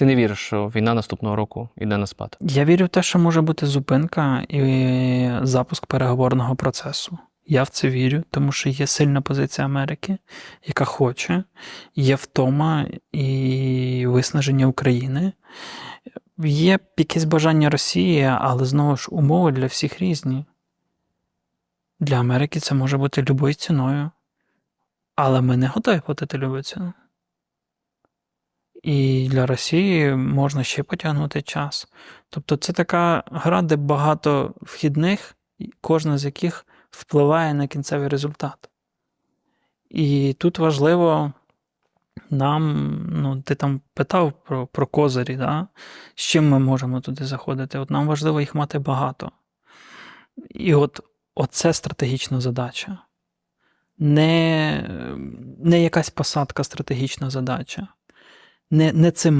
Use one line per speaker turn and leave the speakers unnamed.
Ти не віриш, що війна наступного року йде на спад?
Я вірю в те, що може бути зупинка і запуск переговорного процесу. Я в це вірю, тому що є сильна позиція Америки, яка хоче, є втома і виснаження України. Є якесь бажання Росії, але знову ж умови для всіх різні. Для Америки це може бути любою ціною. Але ми не готові платити любу ціну. І для Росії можна ще потягнути час. Тобто це така гра, де багато вхідних, кожна з яких впливає на кінцевий результат. І тут важливо нам, ну, ти там питав про, про козирі, да? з чим ми можемо туди заходити. От нам важливо їх мати багато. І от оце стратегічна задача. Не, не якась посадка стратегічна задача. Не, не цим